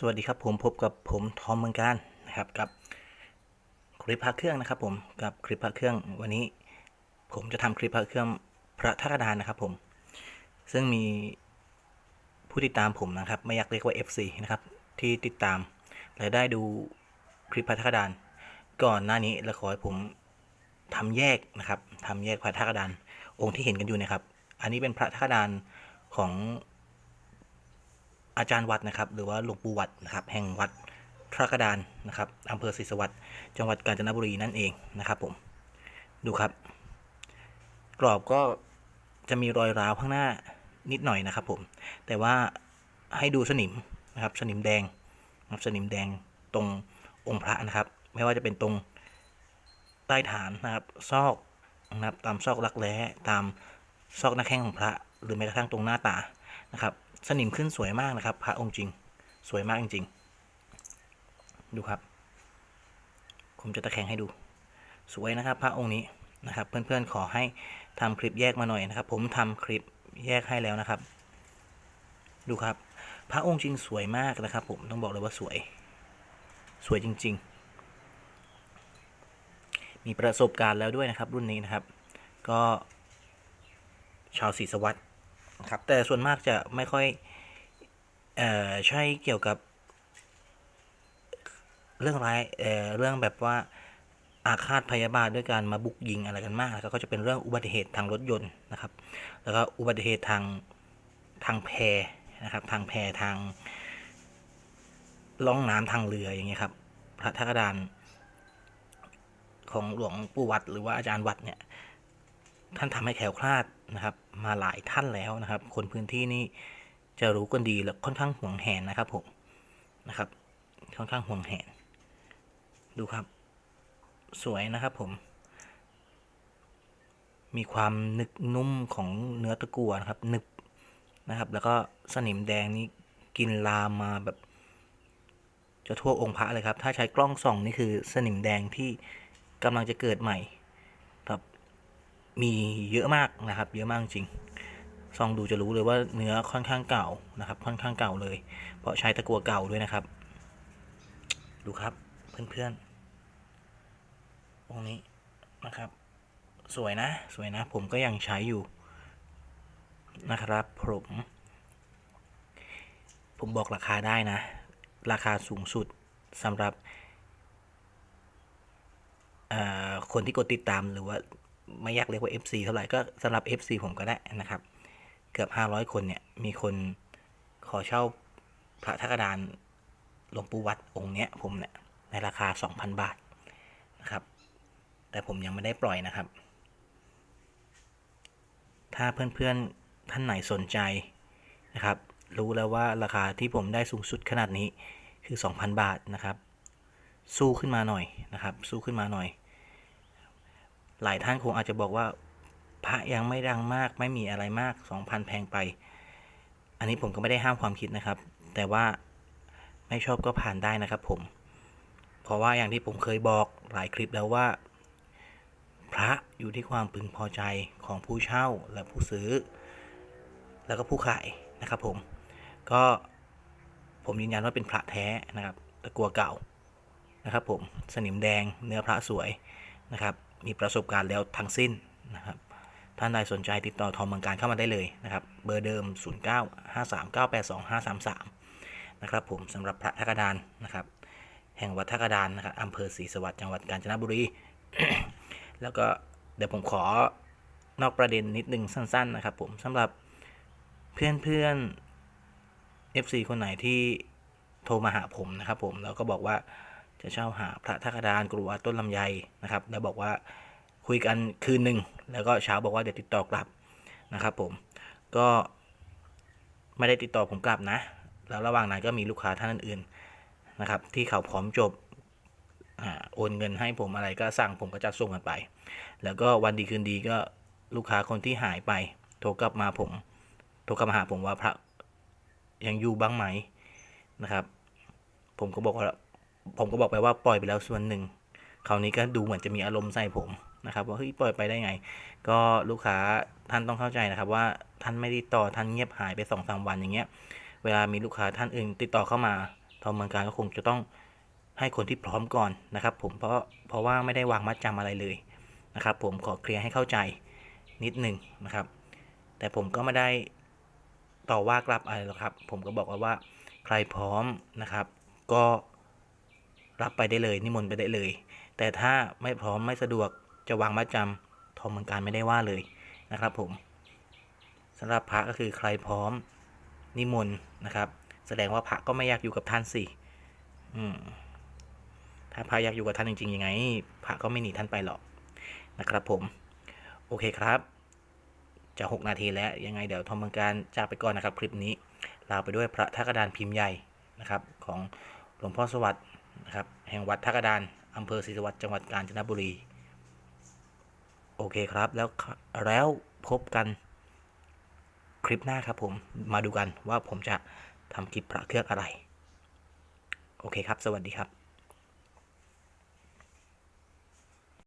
สวัสดีครับผมพบกับผมทอมเมืองการนะครับกับคลิปพระเครื่องนะครับ ผมกับคลิปพระเครื่องวันนี้ ผมจะทำคลิปพระเครื่องพระธาตุดานนะครับ ผม ซึ่งมีผู้ติดตามผมนะครับ ไม่อยากเรียกว่า FC นะครับที่ติดตามและได้ดูคลิปพระธาตุดาน ก่อนหน้านี้และขอให้ผมทำแยกนะครับทำแยกพระธาตุดานองค์ที่เห็นกันอยู่นะครับ อันนี้เป็นพระธาตุดานของ อาจารย์วัดนะครับ หรือว่าหลวงปู่วัดนะครับ แห่งวัดพระกระดานนะครับอำเภอศรีสวัสดิ์จังหวัดกาญจนบุรีนั่นเองนะครับผมดูครับ กรอบก็จะมีรอยร้าวข้างหน้านิดหน่อยนะครับผม แต่ว่าให้ดูสนิมนะครับ สนิมแดงนะครับสนิมแดงตรงองค์พระนะครับ ไม่ว่าจะเป็นตรงใต้ฐานนะครับ ซอกนะครับ ตามซอกรักแร้ตามซอกหน้าแข้งของพระ หรือแม้กระทั่งตรงหน้าตา นะครับ สนิมขึ้นสวยมากนะครับ พระองค์จริง สวยมากจริงๆดูครับ ผมจะตะแคงให้ดู สวยนะครับ พระองค์นี้นะครับ เพื่อนๆขอให้ทำคลิปแยกมาหน่อยนะครับ ผมทำคลิปแยกให้แล้วนะครับ ดูครับ พระองค์จริงสวยมากนะครับ ผมต้องบอกเลยว่าสวย สวยจริง ๆ มีประสบการณ์แล้วด้วยนะครับ รุ่นนี้นะครับ ก็ชาวศรีสวัสดิ์ ครับแต่ส่วนมากจะไม่ค่อยเอ่อใช่เกี่ยวกับเรื่องร้ายเอ่อเรื่องแบบว่าอาฆาตพยาบาทด้วยการมาบุกยิงอะไรกันมากแล้วก็จะเป็นเรื่องอุบัติเหตุทางรถยนต์นะครับ แล้วก็อุบัติเหตุทางทางแพนะครับ ทางแพทางล่องน้ำทางเรืออย่างเงี้ยครับ พระธาตุดานของหลวงปู่วัดหรือว่าอาจารย์วัดเนี่ย ท่านทำให้แขวคลาดนะครับ มาหลายท่านแล้วนะครับ คนพื้นที่นี่จะรู้กันดีและค่อนข้างห่วงแหนนะครับผมนะครับ ค่อนข้างห่วงแหน ดูครับ สวยนะครับผม มีความนึกนุ่มของเนื้อตะกั่วนะครับนึบนะครับ แล้วก็สนิมแดงนี่กินลามมาแบบ จะทั่วองค์พระเลยครับ ถ้าใช้กล้องส่องนี่คือสนิมแดงที่กำลังจะเกิดใหม่ มีเยอะมากนะครับ เยอะมากจริงซองดูจะรู้เลยว่าเนื้อค่อนข้างเก่านะครับ ค่อนข้างเก่าเลย เพราะใช้ตะกัวเก่าด้วยนะครับ ดูครับเพื่อนๆองนี้นะครับ สวยนะ สวยนะ ผมก็ยังใช้อยู่นะครับผมผมบอกราคาได้นะ ราคาสูงสุดสำหรับคนที่กดติดตามหรือว่า ไม่อยากเรียกว่า FC เท่าไหร่ก็สำหรับ FC ผมก็ได้นะครับ เกือบ 500 คนเนี่ย มีคนขอเช่าพระธาตุดานหลวงปู่วัดองค์เนี้ยผมเนี่ย ในราคา 2,000 บาทนะครับ แต่ผมยังไม่ได้ปล่อยนะครับ ถ้าเพื่อนๆท่านไหนสนใจนะครับ รู้แล้วว่าราคาที่ผมได้สูงสุดขนาดนี้คือ 2,000 บาทนะครับ สู้ขึ้นมาหน่อยนะครับ สู้ขึ้นมาหน่อย หลายท่านคงอาจจะบอกว่า พระยังไม่ดังมาก ไม่มีอะไรมาก 2,000 แพงไป อันนี้ผมก็ไม่ได้ห้ามความคิดนะครับ แต่ว่าไม่ชอบก็ผ่านได้นะครับผม เพราะว่าอย่างที่ผมเคยบอกหลายคลิปแล้วว่า พระอยู่ที่ความพึงพอใจของผู้เช่าและผู้ซื้อ แล้วก็ผู้ขายนะครับผม ก็ผมยืนยันว่าเป็นพระแท้นะครับตะกัวเก่านะครับผมสนิมแดงเนื้อพระสวยนะครับ มีประสบการณ์แล้วทั้งสิ้นนะครับท่านใดสนใจติดต่อทอมเมืองการเข้ามาได้เลยนะครับ เบอร์เดิม 0953982533 นะครับผมสำหรับพระทักดานนะครับ แห่งวัดทักดานนะครับอำเภอศรีสวัสดิ์จังหวัดกาญจนบุรี แล้วก็เดี๋ยวผมขอนอกประเด็นนิดนึงสั้น ๆ นะครับผมสำหรับเพื่อนๆ FC คนไหนที่โทรมาหาผมนะครับผมแล้วก็บอกว่า จะเช่าหาพระทักดานกรุวัดต้นลำไยนะครับ แล้วบอกว่าคุยกันคืนหนึ่งแล้วก็เช้าบอกว่าเดี๋ยวติดต่อกลับนะครับ ผมก็ไม่ได้ติดต่อผมกลับนะ แล้วระหว่างนั้นก็มีลูกค้าท่านอื่นๆนะครับ ที่เขาพร้อมจบอโอนเงินให้ผมอะไรก็สั่งผมก็จะส่งกันไป แล้วก็วันดีคืนดีก็ลูกค้าคนที่หายไป โทรกลับมาผมโทรกลับมาหาผมว่าพระยังอยู่บ้างไหมนะครับ ผมก็บอกว่า ผมก็บอกไปว่าปล่อยไปแล้วส่วนหนึ่งคราวนี้ก็ดูเหมือนจะมีอารมณ์ใส่ผมนะครับ ว่าเฮ้ยปล่อยไปได้ไง ก็ลูกค้าท่านต้องเข้าใจนะครับ ว่าท่านไม่ได้ต่อท่านเงียบหายไปสองสามวันอย่างเงี้ย เวลามีลูกค้าท่านอื่น ติดต่อเข้ามาทางเมืองการก็คงจะต้องให้คนที่พร้อมก่อนนะครับ ผมเพราะเพราะว่าไม่ได้วางมัดจำอะไรเลยนะครับ ผมขอเคลียร์ให้เข้าใจนิดหนึ่งนะครับ แต่ผมก็ไม่ได้ต่อว่ากลับอะไรหรอกครับ ผมก็บอกว่าว่าใครพร้อมนะครับ ก็ รับไปได้เลยนิมนต์ไปได้เลย แต่ถ้าไม่พร้อมไม่สะดวกจะวางมัดจำทองเมืองการไม่ได้ว่าเลยนะครับผมสำหรับพระก็คือใครพร้อมนิมนต์นะครับ แสดงว่าพระก็ไม่อยากอยู่กับท่านสิอืมถ้าพระอยากอยู่กับท่านจริงๆยังไงพระก็ไม่หนีท่านไปหรอกนะครับผม โอเคครับจะหกนาทีแล้ว ยังไงเดี๋ยวทอมเมืองการจากไปก่อนนะครับ คลิปนี้ลาไปด้วยพระทักดานพิมพ์ใหญ่นะครับ ของหลวงพ่อสวัสดิ์ นะครับแห่งวัดทักดานอำเภอศรีสวัสดิ์จังหวัดกาญจนบุรี โอเคครับแล้วแล้วพบกันคลิปหน้าครับผมมาดูกันว่าผมจะทำคลิปพระเครื่องอะไร โอเคครับ สวัสดีครับ